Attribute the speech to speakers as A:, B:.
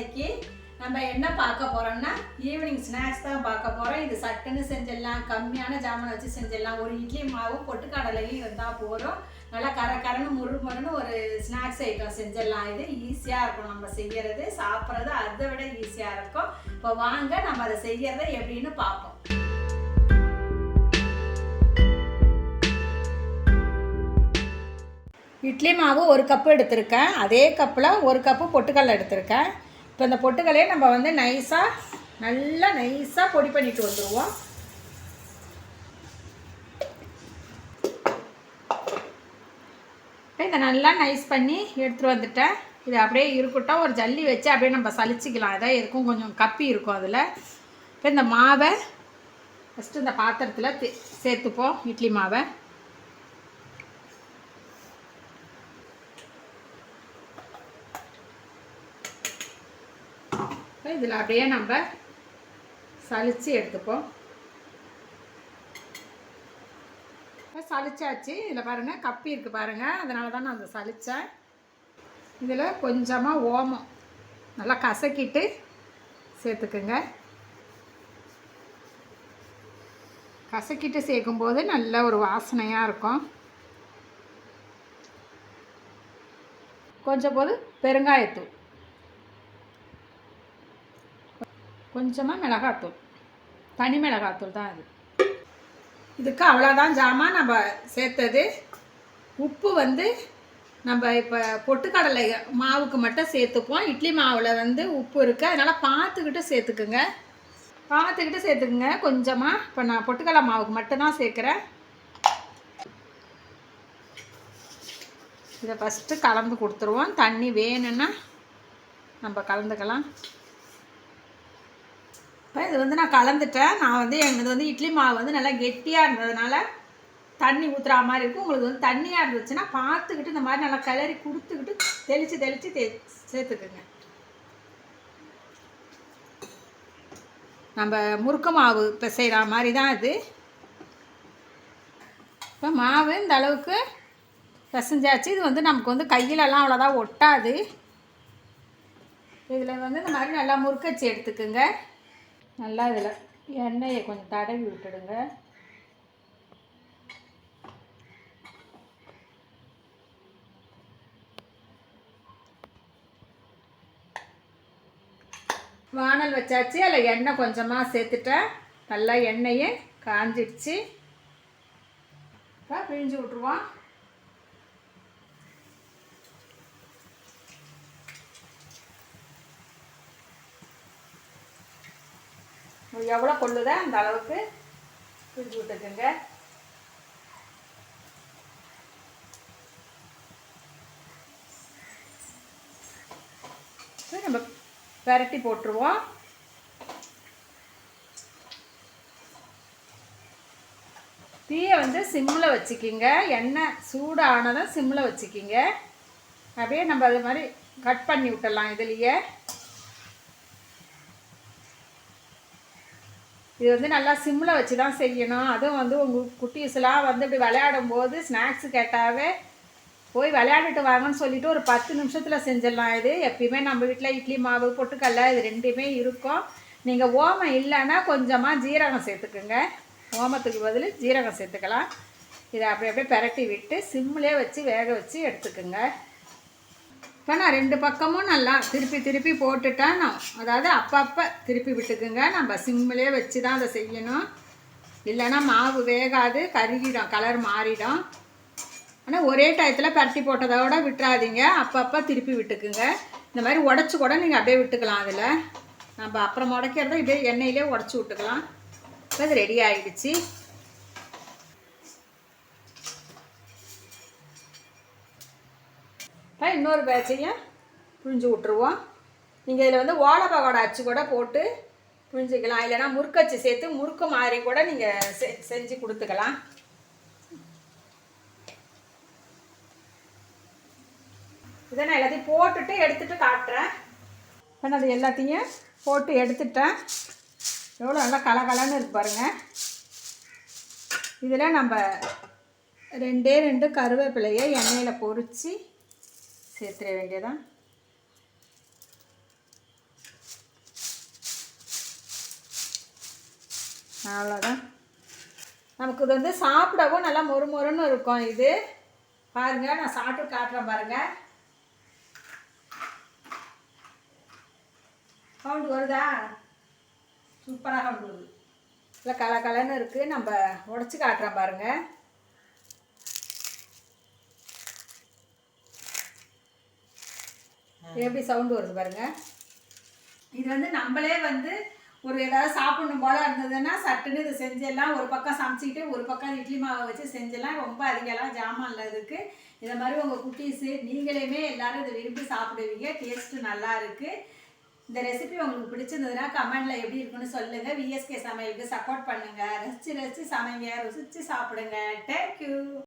A: இன்னைக்கு நம்ம என்ன பார்க்க போகிறோம்னா ஈவினிங் ஸ்நாக்ஸ் தான் பார்க்க போகிறோம் இது சட்டுன்னு செஞ்சிடலாம் கம்மியான ஜாமான் வச்சு செஞ்சிடலாம் ஒரு இட்லி மாவும் பொட்டுக்கடலையும் இருந்தால் போகிறோம் நல்லா கர கரன்னு முரு முருன்னு ஒரு ஸ்நாக்ஸ் ஐட்டம் செஞ்சிடலாம் இது ஈஸியாக இருக்கும் நம்ம செய்கிறது சாப்பிட்றது அதை விட ஈஸியாக இருக்கும். இப்போ வாங்க நம்ம அதை செய்கிறத எப்படின்னு பார்ப்போம். இட்லி மாவு ஒரு கப்பு எடுத்திருக்கேன். அதே கப்பில் ஒரு கப்பு பொட்டுக்கடலை எடுத்திருக்கேன். இப்போ இந்த பொட்டுக்கல்லையே நம்ம வந்து நைஸாக நல்லா நைஸாக பொடி பண்ணிட்டு வந்துடுவோம் இப்போ இதை நல்லா நைஸ் பண்ணி எடுத்துகிட்டு வந்துட்டேன். இது அப்படியே இருக்கட்டும் ஒரு ஜல்லி வச்சு அப்படியே நம்ம சளிச்சிக்கலாம். இதாக இருக்கும் கொஞ்சம் கப்பி இருக்கும் அதில். இப்போ இந்த மாவை ஃபஸ்ட்டு இந்த பாத்திரத்தில் சேர்த்துப்போம் இட்லி மாவை. இதில் அப்படியே நம்ம சளிச்சு எடுத்துப்போம். இப்போ சளிச்சாச்சு. இதில் பாருங்கள் கப்பி இருக்குது பாருங்கள் அதனால தான் நான் அதை சலித்தேன் இதில் கொஞ்சமாக ஓமம் நல்லா கசக்கிட்டு சேர்த்துக்குங்க. கசக்கிட்டு சேர்க்கும்போது நல்ல ஒரு வாசனையாக இருக்கும். கொஞ்சம் போது பெருங்காயத்தூள். கொஞ்சமாக மிளகாத்தூள். தனி மிளகாத்தூள் தான் அது. இதுக்கு அவ்வளோதான் ஜாமான் நம்ம சேர்த்தது. உப்பு வந்து நம்ம இப்போ பொட்டுக்கடலை மாவுக்கு மட்டும் சேர்த்துப்போம். இட்லி மாவில் வந்து உப்பு இருக்குது அதனால் பார்த்துக்கிட்டு சேர்த்துக்குங்க. பார்த்துக்கிட்டு சேர்த்துக்குங்க. கொஞ்சமாக இப்போ நான் பொட்டுக்கடலை மாவுக்கு மட்டும்தான் சேர்க்குறேன். இதை ஃபஸ்ட்டு கலந்து கொடுத்துருவோம். தண்ணி வேணும்னா நம்ம கலந்துக்கலாம். இப்போ இது வந்து நான் கலந்துட்டேன். நான் வந்து எங்களுக்கு வந்து இட்லி மாவு வந்து நல்லா கெட்டியாக இருந்ததுனால தண்ணி ஊற்றுற மாதிரி இருக்கும். உங்களுக்கு வந்து தண்ணியாக இருந்துச்சுன்னா பார்த்துக்கிட்டு இந்த மாதிரி நல்லா கிளறி கொடுத்துக்கிட்டு தெளித்து தெளித்து தே சேர்த்துக்குங்க. நம்ம முறுக்கு மாவு பிசைகிற மாதிரி தான் இது. இப்போ மாவு இந்த அளவுக்கு பிசைஞ்சாச்சு. இது வந்து நமக்கு வந்து கையிலலாம் அவ்வளோதான் ஒட்டாது. இதில் வந்து இந்த மாதிரி நல்லா முறுக்கச்சு எடுத்துக்குங்க. நல்லா இதில் எண்ணெயை கொஞ்சம் தடவி விட்டுடுங்க. வானல் வச்சாச்சு அதில் எண்ணெய் கொஞ்சமாக சேர்த்துட்டேன். நல்லா எண்ணெயை காஞ்சிடுச்சு. இப்போ பிழிஞ்சு விட்ருவோம் எவ்வளோ கொள்ளுதோ அந்த அளவுக்கு பிரிஞ்சு விட்டுக்குங்க. நம்ம பெரட்டி போட்டுருவோம். தீயை வந்து சிம்மில் வச்சுக்கிங்க. எண்ணெய் சூடானதும் சிம்மில் வச்சுக்கிங்க. அப்படியே நம்ம அது மாதிரி கட் பண்ணி விட்டலாம் இதுலேயே. இது வந்து நல்லா சிம்மில் வச்சு தான் செய்யணும். அதுவும் வந்து உங்கள் குட்டீஸ்லாம் வந்து இப்படி விளையாடும் போது ஸ்நாக்ஸ் கேட்டாவே போய் விளையாடிட்டு வாங்கன்னு சொல்லிவிட்டு ஒரு பத்து நிமிஷத்தில் செஞ்சிடலாம் இது. எப்பயுமே நம்ம வீட்டில் இட்லி மாவு பொட்டுக்கல்ல இது ரெண்டுமே இருக்கும். நீங்கள் ஓமம் இல்லைன்னா கொஞ்சமாக ஜீரகம் சேர்த்துக்குங்க. ஓமத்துக்கு பதில் ஜீரகம் சேர்த்துக்கலாம். இதை அப்படி அப்படியே பெரட்டி விட்டு சிம்மிலே வச்சு வேக வச்சு எடுத்துக்குங்க. இப்போ நான் ரெண்டு பக்கமும் நல்லா திருப்பி திருப்பி போட்டுட்டேன் நான் அதாவது அப்பப்போ திருப்பி விட்டுக்குங்க. நம்ம சிம்மிலே வச்சு தான் அதை செய்யணும். இல்லைன்னா மாவு வேகாது கருகிடும் கலர் மாறிடும். ஆனால் ஒரே டயத்தில் பரட்டி போட்டதோட விட்டுறாதீங்க. அப்பப்போ திருப்பி விட்டுக்குங்க. இந்த மாதிரி உடச்சி கூட நீங்கள் அப்படியே விட்டுக்கலாம் அதில். நம்ம அப்புறம் உடைக்கிறத இப்படியே எண்ணெயிலே உடச்சி விட்டுக்கலாம். இப்போ அது ரெடி ஆகிடுச்சு இப்போ இன்னொரு பேட்சையும் புழிஞ்சு விட்ருவோம் நீங்கள் இதில் வந்து ஓலை பகோடா அச்சு கூட போட்டு புழிஞ்சிக்கலாம். இல்லைன்னா முறுக்கச்சு சேர்த்து முறுக்கு மாதிரி கூட நீங்கள் செ செஞ்சு கொடுத்துக்கலாம். இதை நான் எல்லாத்தையும் போட்டுட்டு எடுத்துட்டு காட்டுறேன். இப்போ நான் அது எல்லாத்தையும் போட்டு எடுத்துட்டேன். எவ்வளோ நல்லா கலகலன்னு இருக்கு பாருங்கள் இதில் நம்ம ரெண்டே ரெண்டு கருவேப்பிலையை எண்ணெயில் பொறிச்சு சேர்த்துட வேண்டியதான் அவ்வளோதான் நமக்கு இது வந்து சாப்பிடவும் நல்லா மொறு மொறுன்னு இருக்கும் இது. பாருங்கள் நான் சாப்பிட்டு காட்டுறேன் பாருங்கள் சவுண்டு வருதா? சூப்பராக சவுண்டு வருது. இல்லை கலகலன்னு இருக்குது நம்ம உடச்சி காட்டுறேன் பாருங்கள் எப்படி சவுண்டு வருது பாருங்க. இது வந்து நம்மளே வந்து ஒரு ஏதாவது சாப்பிடணும் போல இருந்ததுன்னா சட்டுன்னு இது செஞ்சிடலாம் ஒரு பக்கம் சமைச்சிக்கிட்டு ஒரு பக்கம் இட்லி மாவை வச்சு செஞ்சிடலாம் ரொம்ப அதிகலாம் ஜாமான்ல இருக்கு. இதை மாதிரி உங்கள் குட்டீஸு நீங்களுமே எல்லாரும் இதை விரும்பி சாப்பிடுவீங்க. டேஸ்ட்டு நல்லா இருக்கு. இந்த ரெசிபி உங்களுக்கு பிடிச்சிருந்ததுன்னா கமெண்ட்ல எப்படி இருக்குன்னு சொல்லுங்க. விஎஸ்கே சமையலுக்கு சப்போர்ட் பண்ணுங்க. ரசிச்சு ரசிச்சு சமைங்க. ருசிச்சு சாப்பிடுங்க. தேங்க்யூ